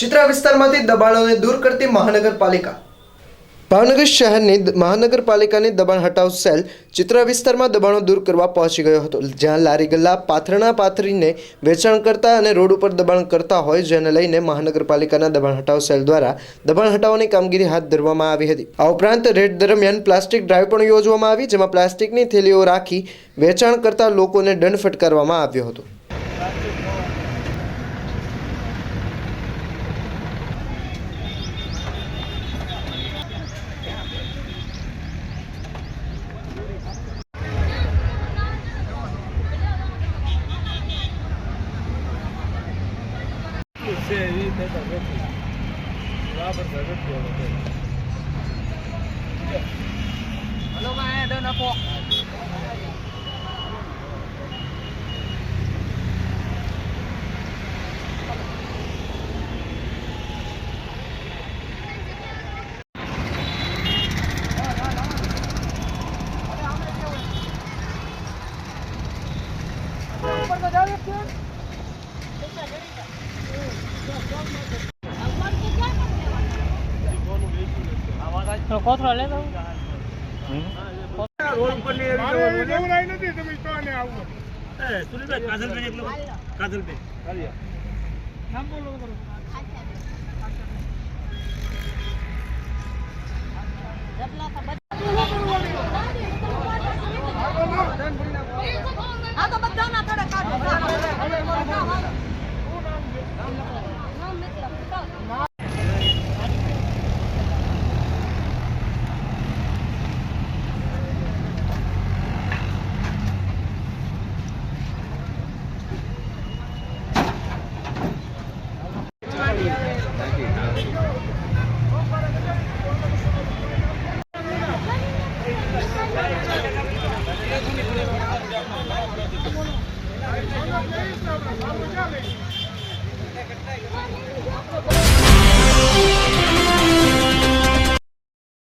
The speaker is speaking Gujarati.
ચિત્રા વિસ્તારમાંથી દબાણોને દૂર કરતી મહાનગરપાલિકા ભાવનગર શહેરની મહાનગરપાલિકાની દબાણ હટાવ સેલ ચિત્રા વિસ્તારમાં દબાણો દૂર કરવા પહોંચી ગયો હતો જ્યાં લારી ગલ્લા પાથરણા પાથરીને વેચાણ કરતા અને રોડ ઉપર દબાણ કરતા હોય જેને લઈને મહાનગરપાલિકાના દબાણ હટાવ સેલ દ્વારા દબાણ હટાવવાની કામગીરી હાથ ધરવામાં આવી હતી આ ઉપરાંત રેડ દરમિયાન પ્લાસ્ટિક ડ્રાઈવ પણ યોજવામાં આવી જેમાં પ્લાસ્ટિકની થેલીઓ રાખી વેચાણ કરતા લોકોને દંડ ફટકારવામાં આવ્યો હતો છે એવી થતા નથી બરાબર ઝઘડતો હતો હલો માં એ દો નાખો ઉપર બધા વ્યક્તિઓ થોડો કોથળો લે દઉં રોડ પર નથી તમે કોને આવો એ સુરેશભાઈ કાજલભાઈ એકલો કાજલભાઈ હરિયા નામ બોલો કરો આ તો બધાના થોડા કાઢો Thank you.